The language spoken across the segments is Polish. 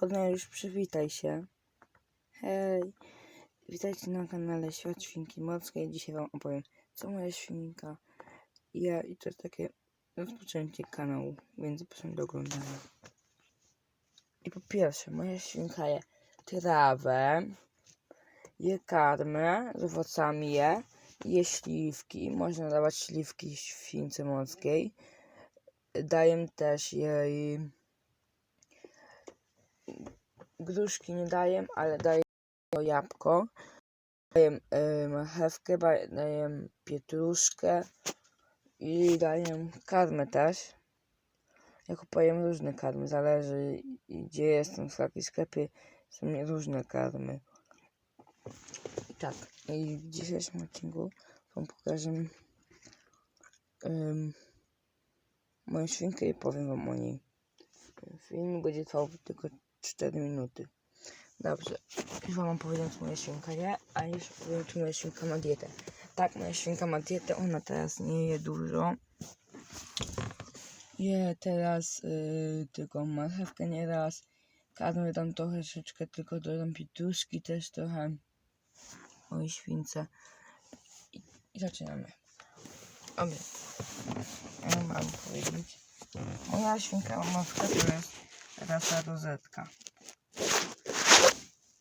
Korneliusz, przywitaj się. Hej, witajcie na kanale Świat Świnki Morskiej. Dzisiaj wam opowiem, co moja świnka je i to takie rozpoczęcie kanału, więc zapraszam do oglądania. I po pierwsze, moja świnka je trawę, je karmę z owocami je, je śliwki, można dawać śliwki śwince morskiej. Daję też jej gruszki nie daję, ale daję jabłko. Daję y, marchewkę, daję pietruszkę i daję karmę też. Ja kupuję różne karmy, zależy gdzie jestem, w jakiej sklepie są różne karmy. I tak, i w dzisiejszym odcinku wam pokażę moją świnkę i powiem wam o niej. Film będzie trwał tylko 4 minuty. Dobrze, już wam powiedzieć, co moja świnka je, a już powiem, czy moja świnka ma dietę. Tak, moja świnka ma dietę, ona teraz nie je dużo. Je teraz y, tylko marchewkę nieraz. Karmy dam troszeczkę, tylko dodam pietruszki też trochę. Mojej śwince. I, i zaczynamy. Obie. Ja mam powiedzieć. Moja świnka ma w sklepie jest rasa rozetka.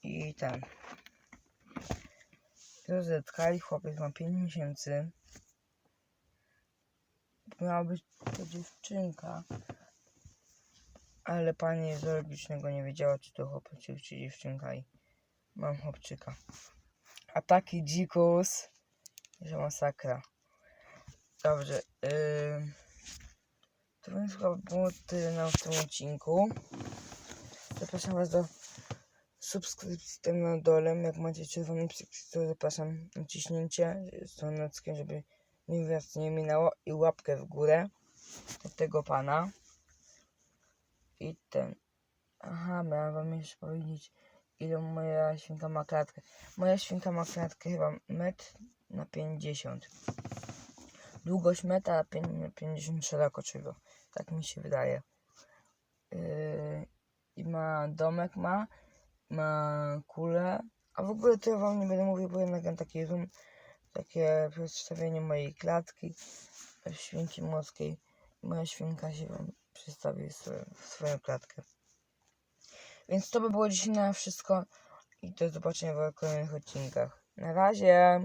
I ten. Rozetka i chłopiec ma 5 miesięcy. Miała być to dziewczynka. Ale pani zoologicznego nie wiedziała, czy to chłopiec, czy czy dziewczynka i mam chłopczyka. A taki dzikus, że masakra. Dobrze. Yy... To więc chyba było tyle na w tym odcinku. Zapraszam Was do subskrypcji tam na dole. Jak macie czerwony przycisk, to zapraszam ciśnięcie z dzwoneczkiem, żeby mi was nie minęło i łapkę w górę od tego pana. I ten. Aha, miałam wam jeszcze powiedzieć, ile moja świnka ma klatkę. Moja świnka ma klatkę chyba metr na 50. Długość metra, a pię- 50 szerokoczego. Tak mi się wydaje. Yy, I ma domek ma, ma kulę. A w ogóle to ja wam nie będę mówił, bo jednak mam taki room, takie przedstawienie mojej klatki świnki morskiej. Moja świnka się wam przedstawi swoją, swoją klatkę. Więc to by było dzisiaj na wszystko i do zobaczenia w kolejnych odcinkach. Na razie!